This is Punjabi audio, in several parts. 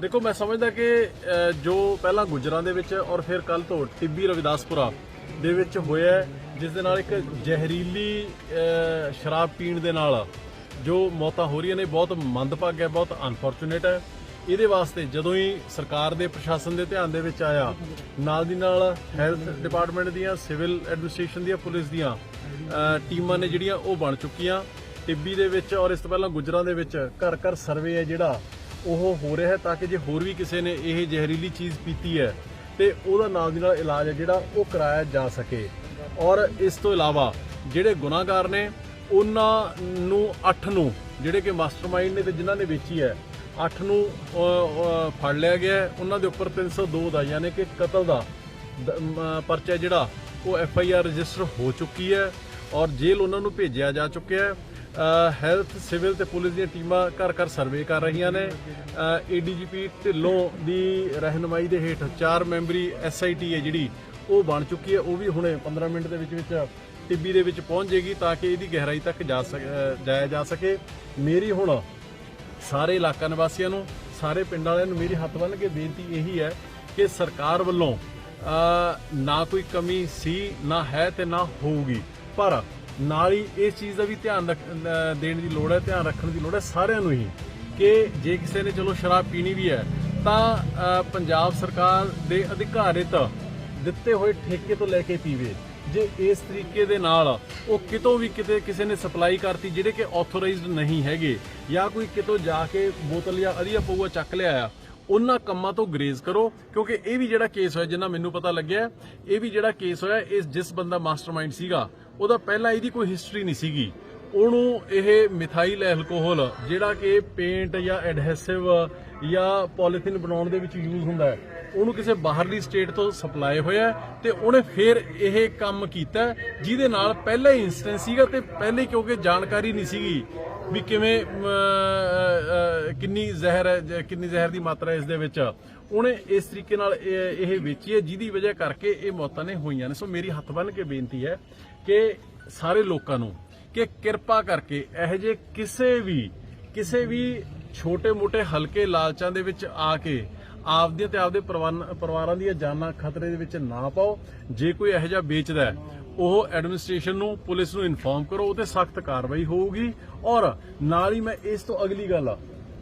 ਦੇਖੋ, ਮੈਂ ਸਮਝਦਾ ਕਿ ਜੋ ਪਹਿਲਾਂ ਗੁਜਰਾਂ ਦੇ ਵਿੱਚ ਔਰ ਫਿਰ ਕੱਲ ਤੋਂ ਟਿੱਬੀ ਰਵਿਦਾਸਪੁਰਾ ਦੇ ਵਿੱਚ ਹੋਇਆ ਜਿਸ ਦੇ ਨਾਲ ਇੱਕ ਜ਼ਹਿਰੀਲੀ ਸ਼ਰਾਬ ਪੀਣ ਦੇ ਨਾਲ ਜੋ ਮੌਤਾਂ ਹੋ ਰਹੀਆਂ ਨੇ, ਬਹੁਤ ਮੰਦਭਾਗ ਹੈ, ਬਹੁਤ ਅਨਫੋਰਚੂਨੇਟ ਹੈ। ਇਹਦੇ ਵਾਸਤੇ ਜਦੋਂ ਹੀ ਸਰਕਾਰ ਦੇ ਪ੍ਰਸ਼ਾਸਨ ਦੇ ਧਿਆਨ ਦੇ ਵਿੱਚ ਆਇਆ, ਨਾਲ ਦੀ ਨਾਲ ਹੈਲਥ ਡਿਪਾਰਟਮੈਂਟ ਦੀਆਂ, ਸਿਵਲ ਐਡਮਿਨਿਸਟ੍ਰੇਸ਼ਨ ਦੀਆਂ, ਪੁਲਿਸ ਦੀਆਂ ਟੀਮਾਂ ਨੇ ਜਿਹੜੀਆਂ ਉਹ ਬਣ ਚੁੱਕੀਆਂ। ਟਿੱਬੀ ਦੇ ਵਿੱਚ ਔਰ ਇਸ ਤੋਂ ਪਹਿਲਾਂ ਗੁਜਰਾਂ ਦੇ ਵਿੱਚ ਘਰ ਘਰ ਸਰਵੇ ਹੈ ਜਿਹੜਾ ਉਹ ਹੋ ਰਿਹਾ ਹੈ ਤਾਂ ਕਿ ਜੇ ਹੋਰ ਵੀ ਕਿਸੇ ਨੇ ਇਹ ਜ਼ਹਿਰੀਲੀ ਚੀਜ਼ ਪੀਤੀ ਹੈ ਤੇ ਉਹਦਾ ਨਾਲ ਦੀ ਨਾਲ ਇਲਾਜ ਹੈ ਜਿਹੜਾ ਉਹ ਕਰਾਇਆ ਜਾ ਸਕੇ। ਔਰ ਇਸ ਤੋਂ ਇਲਾਵਾ ਜਿਹੜੇ ਗੁਨਾਹਗਾਰ ਨੇ, ਉਹਨਾਂ ਨੂੰ 8 ਨੂੰ ਜਿਹੜੇ ਕਿ ਮਾਸਟਰਮਾਈਂਡ ਨੇ ਤੇ ਜਿਨ੍ਹਾਂ ਨੇ ਵੇਚੀ ਹੈ 8 ਨੂੰ ਫੜ ਲਿਆ ਗਿਆ ਉਹਨਾਂ ਦੇ ਉੱਪਰ 302 ਦਾ ਯਾਨੀ ਕਿ ਕਤਲ ਦਾ ਦ- ਪਰਚਾ ਜਿਹੜਾ ਉਹ ਐਫ ਆਈ ਆਰ ਰਜਿਸਟਰ ਹੋ ਚੁੱਕੀ ਹੈ ਔਰ ਜੇਲ੍ਹ ਉਹਨਾਂ ਨੂੰ ਭੇਜਿਆ ਜਾ ਚੁੱਕਿਆ ਹੈ। ਹੈਲਥ ਸਿਵਲ ਤੇ ਪੁਲਿਸ ਦੀਆਂ ਟੀਮਾਂ ਘਰ ਘਰ ਸਰਵੇ ਕਰ ਰਹੀਆਂ ਨੇ। ਏਡੀਜੀਪੀ ਢਿੱਲੋਂ ਦੀ ਰਹਿਨਮਾਈ ਦੇ ਹੇਠ ਚਾਰ ਮੈਂਬਰੀ ਐਸਆਈਟੀ ਹੈ ਜਿਹੜੀ, ਉਹ ਬਣ ਚੁੱਕੀ ਹੈ। ਉਹ ਵੀ ਹੁਣੇ 15 ਮਿੰਟ ਦੇ ਵਿੱਚ ਵਿੱਚ ਟਿੱਬੀ ਦੇ ਵਿੱਚ ਪਹੁੰਚ ਜਾਏਗੀ ਤਾਂ ਕਿ ਇਹਦੀ ਗਹਿਰਾਈ ਤੱਕ ਜਾ ਸਕ- ਜਾਇਆ ਜਾ ਸਕੇ। ਮੇਰੀ ਹੁਣ ਸਾਰੇ ਇਲਾਕਾ ਨਿਵਾਸੀਆਂ ਨੂੰ, ਸਾਰੇ ਪਿੰਡ ਵਾਲਿਆਂ ਨੂੰ ਮੇਰੀ ਹੱਥ ਬੰਨ੍ਹ ਕੇ ਬੇਨਤੀ ਇਹੀ ਹੈ ਕਿ ਸਰਕਾਰ ਵੱਲੋਂ ਨਾ ਕੋਈ ਕਮੀ ਸੀ, ਨਾ ਹੈ ਤੇ ਨਾ ਹੋਊਗੀ। ਪਰ ਨਾਲ ਹੀ ਇਸ ਚੀਜ਼ ਦਾ ਵੀ ਧਿਆਨ ਰੱਖ- ਦੇਣ ਦੀ ਲੋੜ ਹੈ, ਧਿਆਨ ਰੱਖਣ ਦੀ ਲੋੜ ਹੈ ਸਾਰਿਆਂ ਨੂੰ ਹੀ ਕਿ ਜੇ ਕਿਸੇ ਨੇ ਚਲੋ ਸ਼ਰਾਬ ਪੀਣੀ ਵੀ ਹੈ, ਤਾਂ ਪੰਜਾਬ ਸਰਕਾਰ ਦੇ ਅਧਿਕਾਰਿਤ ਦਿੱਤੇ ਹੋਏ ਠੇਕੇ ਤੋਂ ਲੈ ਕੇ ਪੀਵੇ। ਜੇ ਇਸ ਤਰੀਕੇ ਦੇ ਨਾਲ ਉਹ ਕਿਤੋਂ ਵੀ ਕਿਤੇ ਕਿਸੇ ਨੇ ਸਪਲਾਈ ਕਰਤੀ ਜਿਹੜੇ ਕਿ ਆਥੋਰਾਈਜ਼ਡ ਨਹੀਂ ਹੈਗੇ ਜਾਂ ਕੋਈ ਕਿਤੋਂ ਜਾ ਕੇ ਬੋਤਲ ਜਾਂ ਅਧੀਆ ਪਊਆ ਚੱਕ ਲਿਆ ਆ, ਉਹਨਾਂ ਕੰਮਾਂ ਤੋਂ ਗਰੇਜ਼ ਕਰੋ, ਕਿਉਂਕਿ ਇਹ ਵੀ ਜਿਹੜਾ ਕੇਸ ਹੋਇਆ, ਜਿੰਨਾ ਮੈਨੂੰ ਪਤਾ ਲੱਗਿਆ, ਇਹ ਵੀ ਜਿਹੜਾ ਕੇਸ ਹੋਇਆ, ਇਸ ਜਿਸ ਬੰਦਾ ਮਾਸਟਰਮਾਈਂਡ ਸੀਗਾ ਉਹਦਾ ਪਹਿਲਾਂ ਇਹਦੀ ਕੋਈ ਹਿਸਟਰੀ ਨਹੀਂ ਸੀਗੀ। ਉਹਨੂੰ ਇਹ ਮਿਥਾਈਲ ਐਲਕੋਹਲ, ਜਿਹੜਾ ਕਿ ਪੇਂਟ ਜਾਂ ਐਡਹੈਸਿਵ ਜਾਂ ਪੋਲੀਥੀਨ ਬਣਾਉਣ ਦੇ ਵਿੱਚ ਯੂਜ਼ ਹੁੰਦਾ ਹੈ, ਉਹਨੂੰ ਕਿਸੇ ਬਾਹਰਲੀ ਸਟੇਟ ਤੋਂ ਸਪਲਾਈ ਹੋਇਆ ਹੈ ਤੇ ਉਹਨੇ ਫਿਰ ਇਹ ਕੰਮ ਕੀਤਾ ਜਿਹਦੇ ਨਾਲ ਪਹਿਲਾ ਹੀ ਇੰਸਟੈਂਸ ਸੀਗਾ ਤੇ ਪਹਿਲੇ ਕਿਉਂਕਿ ਜਾਣਕਾਰੀ ਨਹੀਂ ਸੀਗੀ ਵੀ ਕਿਵੇਂ ਕਿੰਨੀ ਜ਼ਹਿਰ ਹੈ, ਕਿੰਨੀ ਜ਼ਹਿਰ ਦੀ ਮਾਤਰਾ ਇਸ ਦੇ ਵਿੱਚ। ਉਹਨੇ ਇਸ ਤਰੀਕੇ ਨਾਲ ਇਹ ਇਹ ਵੇਚੀ ਹੈ, ਜਿਹਦੀ ਵਜ੍ਹਾ ਕਰਕੇ ਇਹ ਮੌਤਾਂ ਨੇ ਹੋਈਆਂ ਨੇ। ਸੋ ਮੇਰੀ ਹੱਥ ਬੰਨ੍ਹ ਕੇ ਬੇਨਤੀ ਹੈ ਕਿ ਸਾਰੇ ਲੋਕਾਂ ਨੂੰ ਕਿ ਕਿਰਪਾ ਕਰਕੇ ਇਹੋ ਜਿਹੇ ਕਿਸੇ ਵੀ ਕਿਸੇ ਵੀ ਛੋਟੇ-ਮੋਟੇ ਹਲਕੇ ਲਾਲਚਾਂ ਦੇ ਵਿੱਚ ਆ ਕੇ ਆਪਦੀਆਂ ਤੇ ਆਪਦੇ ਪਰਿਵਾਰਾਂ ਪਰਿਵਾਰਾਂ ਦੀਆਂ ਜਾਨਾਂ ਖਤਰੇ ਦੇ ਵਿੱਚ ਨਾ ਪਾਓ। ਜੇ ਕੋਈ ਇਹੋ ਜਿਹਾ ਵੇਚਦਾ ਉਹ ਐਡਮਿਨਿਸਟ੍ਰੇਸ਼ਨ ਨੂੰ, ਪੁਲਿਸ ਨੂੰ ਇਨਫੋਰਮ ਕਰੋ ਉਹ ਤੇ ਸਖਤ ਕਾਰਵਾਈ ਹੋਊਗੀ। ਔਰ ਨਾਲ ਹੀ ਮੈਂ ਇਸ ਤੋਂ ਅਗਲੀ ਗੱਲ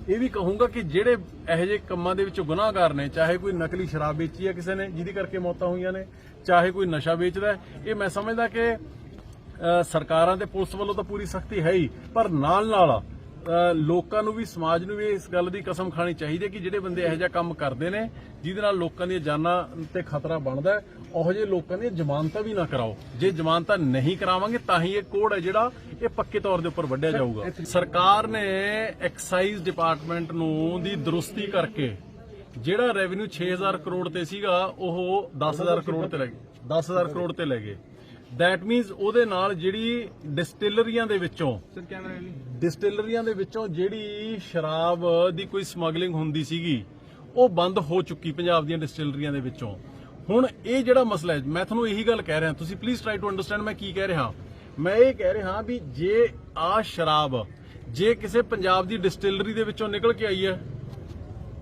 ਇਹ ਵੀ ਕਹੂੰਗਾ ਕਿ ਜਿਹੜੇ ਇਹੋ ਜਿਹੇ ਕੰਮਾਂ ਦੇ ਵਿੱਚ ਗੁਨਾਹਗਾਰ ਨੇ, ਚਾਹੇ ਕੋਈ ਨਕਲੀ ਸ਼ਰਾਬ ਵੇਚੀ ਹੈ ਕਿਸੇ ਨੇ, ਜਿਹਦੀ ਕਰਕੇ ਮੌਤਾਂ ਹੋਈਆਂ ਨੇ, ਚਾਹੇ ਕੋਈ ਨਸ਼ਾ ਵੇਚਦਾ ਇਹ ਮੈਂ ਸਮਝਦਾ ਕਿ ਸਰਕਾਰਾਂ ਤੇ ਪੁਲਿਸ ਵੱਲੋਂ ਤਾਂ ਪੂਰੀ ਸਖਤੀ ਹੈ ਹੀ, ਪਰ ਨਾਲ ਨਾਲ ਲੋਕਾਂ ਨੂੰ ਵੀ ਸਮਾਜ ਨੂੰ ਵੀ ਇਸ ਗੱਲ ਦੀ ਕਸਮ ਖਾਣੀ ਚਾਹੀਦੀ ਹੈ ਕਿ ਜਿਹੜੇ ਬੰਦੇ ਇਹੋ ਜਿਹਾ ਕੰਮ ਕਰਦੇ ਨੇ ਜਿਹਦੇ ਨਾਲ ਲੋਕਾਂ ਦੀਆਂ ਜਾਨਾਂ ਤੇ ਖਤਰਾ ਬਣਦਾ ਉਹੋ ਜਿਹੇ ਲੋਕਾਂ ਦੀਆਂ ਜ਼ਮਾਨਤਾਂ ਵੀ ਨਾ ਕਰਾਓ। ਜੇ ਜ਼ਮਾਨਤਾਂ ਨਹੀਂ ਕਰਾਵਾਂਗੇ ਤਾਂ ਹੀ ਇਹ ਕੋਡ ਹੈ ਜਿਹੜਾ ਇਹ ਪੱਕੇ ਤੌਰ ਦੇ ਉੱਪਰ ਵੱਢਿਆ ਜਾਊਗਾ। ਸਰਕਾਰ ਨੇ ਐਕਸਾਈਜ਼ ਡਿਪਾਰਟਮੈਂਟ ਨੂੰ ਦੀ ਦਰੁਸਤੀ ਕਰਕੇ ਜਿਹੜਾ ਰੈਵਨਿਊ 6000 ਕਰੋੜ ਤੇ ਸੀਗਾ ਉਹ 10000 ਕਰੋੜ ਤੇ ਲੈ ਗਏ। 10000 ਕਰੋੜ ਤੇ ਲੈ ਗਏ। ਦੈਟ ਮੀਨਸ ਉਹਦੇ ਨਾਲ ਜਿਹੜੀ ਡਿਸਟਿਲਰੀਆਂ ਦੇ ਵਿੱਚੋਂ ਡਿਸਟਿਲਰੀਆਂ ਦੇ ਵਿੱਚੋਂ ਜਿਹੜੀ ਸ਼ਰਾਬ ਦੀ ਕੋਈ ਸਮਗਲਿੰਗ ਹੁੰਦੀ ਸੀਗੀ ਉਹ ਬੰਦ ਹੋ ਚੁੱਕੀ ਪੰਜਾਬ ਦੀਆਂ ਡਿਸਟਿਲਰੀਆਂ ਦੇ ਵਿੱਚੋਂ। ਹੁਣ ਇਹ ਜਿਹੜਾ ਮਸਲਾ ਹੈ ਮੈਂ ਤੁਹਾਨੂੰ ਇਹੀ ਗੱਲ ਕਹਿ ਰਿਹਾ ਤੁਸੀਂ ਪਲੀਜ਼ ਟਰਾਈ ਟੂ ਅੰਡਰਸਟੈਂਡ ਮੈਂ ਕੀ ਕਹਿ ਰਿਹਾ। ਮੈਂ ਇਹ ਕਹਿ ਰਿਹਾ ਵੀ ਜੇ ਆ ਸ਼ਰਾਬ ਜੇ ਕਿਸੇ ਪੰਜਾਬ ਦੀ ਡਿਸਟਿਲਰੀ ਦੇ ਵਿੱਚੋਂ ਨਿਕਲ ਕੇ ਆਈ ਹੈ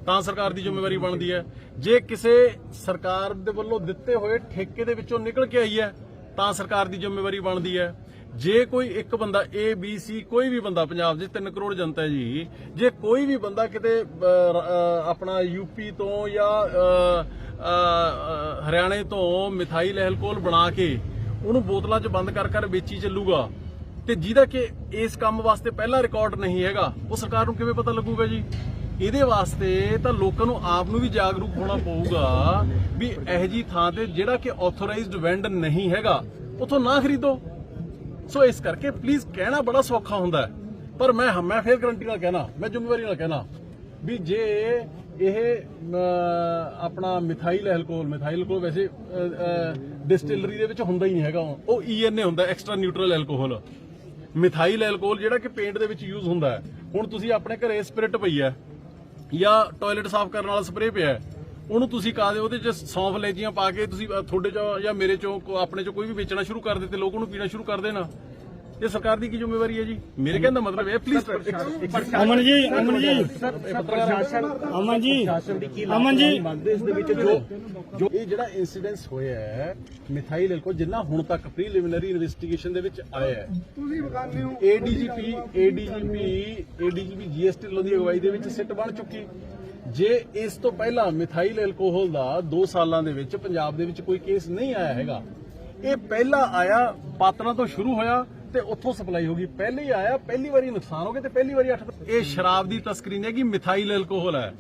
ਤਾਂ ਸਰਕਾਰ ਦੀ ਜ਼ਿੰਮੇਵਾਰੀ ਬਣਦੀ ਹੈ। ਜੇ ਕਿਸੇ ਸਰਕਾਰ ਦੇ ਵੱਲੋਂ ਦਿੱਤੇ ਹੋਏ ਠੇਕੇ ਦੇ ਵਿੱਚੋਂ ਨਿਕਲ ਕੇ ਆਈ ਹੈ ਤਾਂ ਸਰਕਾਰ ਦੀ ਜ਼ਿੰਮੇਵਾਰੀ ਬਣਦੀ ਹੈ। ਜੇ ਕੋਈ ਇੱਕ ਬੰਦਾ A B C ਕੋਈ ਵੀ ਬੰਦਾ ਪੰਜਾਬ ਦੇ 3 ਕਰੋੜ ਜਨਤਾ ਜੀ ਜੇ ਕੋਈ ਵੀ ਬੰਦਾ ਕਿਤੇ ਅਹ, ਅਹ, ਆਪਣਾ ਯੂਪੀ ਤੋਂ ਜਾਂ ਹਰਿਆਣੇ ਤੋਂ ਮਿਥਾਈਲ ਐਲਕੋਹਲ ਬਣਾ ਕੇ ਉਹਨੂੰ ਬੋਤਲਾਂ 'ਚ ਬੰਦ ਕਰ ਕਰ ਵੇਚੀ ਚੱਲੂਗਾ ਤੇ ਜਿਹਦਾ ਕਿ ਇਸ ਕੰਮ ਵਾਸਤੇ ਪਹਿਲਾ ਰਿਕਾਰਡ ਨਹੀਂ ਹੈਗਾ ਉਹ ਸਰਕਾਰ ਨੂੰ ਕਿਵੇਂ ਪਤਾ ਲੱਗੂਗਾ ਜੀ? ਇਹਦੇ ਵਾਸਤੇ ਤਾਂ ਲੋਕਾਂ ਨੂੰ ਆਪ ਨੂੰ ਵੀ ਜਾਗਰੂਕ ਹੋਣਾ ਪਊਗਾ ਵੀ ਇਹ ਜੀ ਥਾਂ ਤੇ ਜਿਹੜਾ ਕਿ ਆਥੋਰਾਈਜ਼ਡ ਵੈਂਡ ਨਹੀਂ ਹੈਗਾ, ਉਥੋਂ ਨਾ ਖਰੀਦੋ। ਸੋ ਇਸ ਕਰਕੇ ਪਲੀਜ਼ ਕਹਿਣਾ ਬੜਾ ਸੌਖਾ ਹੁੰਦਾ ਪਰ ਮੈਂ ਮੈਂ ਫੇਰ ਗਰੰਟੀ ਨਾਲ ਕਹਿਣਾ, ਮੈਂ ਜ਼ਿੰਮੇਵਾਰੀ ਨਾਲ ਕਹਿਣਾ ਵੀ ਜੇ ਇਹ ਆਪਣਾ ਮਿਥਾਈਲ ਐਲਕੋਹਲ ਮਿਥਾਈਲ ਐਲਕੋਹਲ ਵੈਸੇ ਡਿਸਟਿਲਰੀ ਦੇ ਵਿੱਚ ਹੁੰਦਾ ਹੀ ਨਹੀਂ ਹੈਗਾ। ਉਹ ਈਐਨਏ ਹੁੰਦਾ extra neutral alcohol methyl alcohol ਜਿਹੜਾ ਕਿ ਪੇਂਟ ਦੇ ਵਿੱਚ ਯੂਜ਼ ਹੁੰਦਾ ਹੁਣ ਤੁਸੀਂ ਆਪਣੇ ਘਰੇ ਸਪਿਰਿਟ ਪਈ ਹੈ। ਜਾਂ ਟਾਇਲਟ ਸਾਫ਼ ਕਰਨ ਵਾਲਾ ਸਪਰੇਅ ਪਿਆ ਉਹਨੂੰ ਤੁਸੀਂ ਕਾਦੇ ਉਹਦੇ ਚ ਸੌਂਫ ਲੈਜੀਆਂ ਪਾ ਕੇ ਤੁਸੀਂ ਤੁਹਾਡੇ ਚੋਂ ਜਾਂ ਮੇਰੇ ਚੋਂ ਆਪਣੇ ਚੋਂ ਕੋਈ ਵੀ ਵੇਚਣਾ ਸ਼ੁਰੂ ਕਰ ਦਿੱਤੇ, ਲੋਕ ਉਹਨੂੰ ਪੀਣਾ ਸ਼ੁਰੂ ਕਰ ਦੇਣਾ। ਇਹ ਸਰਕਾਰ ਦੀ ਕੀ ਜ਼ਿੰਮੇਵਾਰੀ ਹੈ ਜੀ? ਮੇਰੇ ਕਹਿਣ ਦਾ ਮਤਲਬ ਇਹ ਪਲੀਜ਼ ਅਮਨ ਜੀ ਅਮਨ ਜੀ। ਅਮਨ ਜੀ ਅਮਨ ਜੀ। ਇਸ ਦੇ ਵਿੱਚ ਜੋ ਜੋ ਇਹ ਜਿਹੜਾ ਇਨਸੀਡੈਂਸ ਹੋਇਆ ਹੈ ਮਿਥਾਈਲ ਐਲਕੋ ਜਿੰਨਾ ਹੁਣ ਤੱਕ ਪ੍ਰੀਲਿਮਿਨਰੀ ਇਨਵੈਸਟੀਗੇਸ਼ਨ ਦੇ ਵਿੱਚ ਆਇਆ ਹੈ। ਤੁਸੀਂ ਬਗਾਨੇ ਹੋ। ADGP ADGP ADGP GST Dhillon ਦੀ ਅਗਵਾਈ ਦੇ ਵਿੱਚ ਸਿੱਟ ਬਣ ਚੁੱਕੀ। ਜੇ ਇਸ ਤੋਂ ਪਹਿਲਾਂ ਮਿਥਾਈਲ ਐਲਕੋਹਲ ਦਾ 2 ਸਾਲਾਂ ਦੇ ਵਿੱਚ ਪੰਜਾਬ ਦੇ ਵਿੱਚ ਕੋਈ ਕੇਸ ਨਹੀਂ ਆਇਆ ਹੈਗਾ ਇਹ ਪਹਿਲਾ ਆਇਆ ਪਾਤਰਾਂ ਤੋਂ ਸ਼ੁਰੂ ਹੋਇਆ ਤੇ ਉੱਥੋਂ ਸਪਲਾਈ ਹੋ ਗਈ। ਪਹਿਲੇ ਹੀ ਆਇਆ ਪਹਿਲੀ ਵਾਰੀ ਨੁਕਸਾਨ ਹੋ ਗਿਆ ਤੇ ਪਹਿਲੀ ਵਾਰੀ 8 ਇਹ ਸ਼ਰਾਬ ਦੀ ਤਸਕਰੀ ਨਹੀਂ ਹੈ ਕਿ ਮਿਥਾਈਲ ਐਲਕੋਹਲ ਹੈ।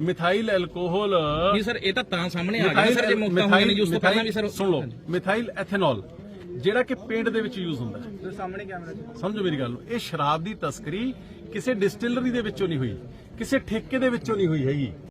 ਮਿਥਾਈਲ ਐਲਕੋਹਲ ਨਹੀਂ ਸਰ ਇਹ ਤਾਂ ਤਾਂ ਸਾਹਮਣੇ ਆ ਗਿਆ ਸਰ ਜੇ ਮੁਕਤਾ ਹੋਈਆਂ ਨੇ ਜੀ ਉਸ ਤੋਂ ਪਹਿਲਾਂ ਵੀ ਸਰ ਸੁਣ ਲਓ ਮਿਥਾਈਲ ਐਥੇਨੋਲ ਜਿਹੜਾ ਕਿ ਪੇਂਟ ਦੇ ਵਿੱਚ ਯੂਜ਼ ਹੁੰਦਾ ਹੈ। ਸਾਹਮਣੇ ਕੈਮਰਾ ਸਮਝੋ ਮੇਰੀ ਗੱਲ ਨੂੰ ਇਹ ਸ਼ਰਾਬ ਦੀ ਤਸਕਰੀ ਕਿਸੇ ਡਿਸਟਿਲਰੀ ਦੇ ਵਿੱਚੋਂ ਨਹੀਂ ਹੋਈ ਕਿਸੇ ਠੇਕੇ ਦੇ ਵਿੱਚੋਂ ਨਹੀਂ ਹੋਈ ਹੈਗੀ।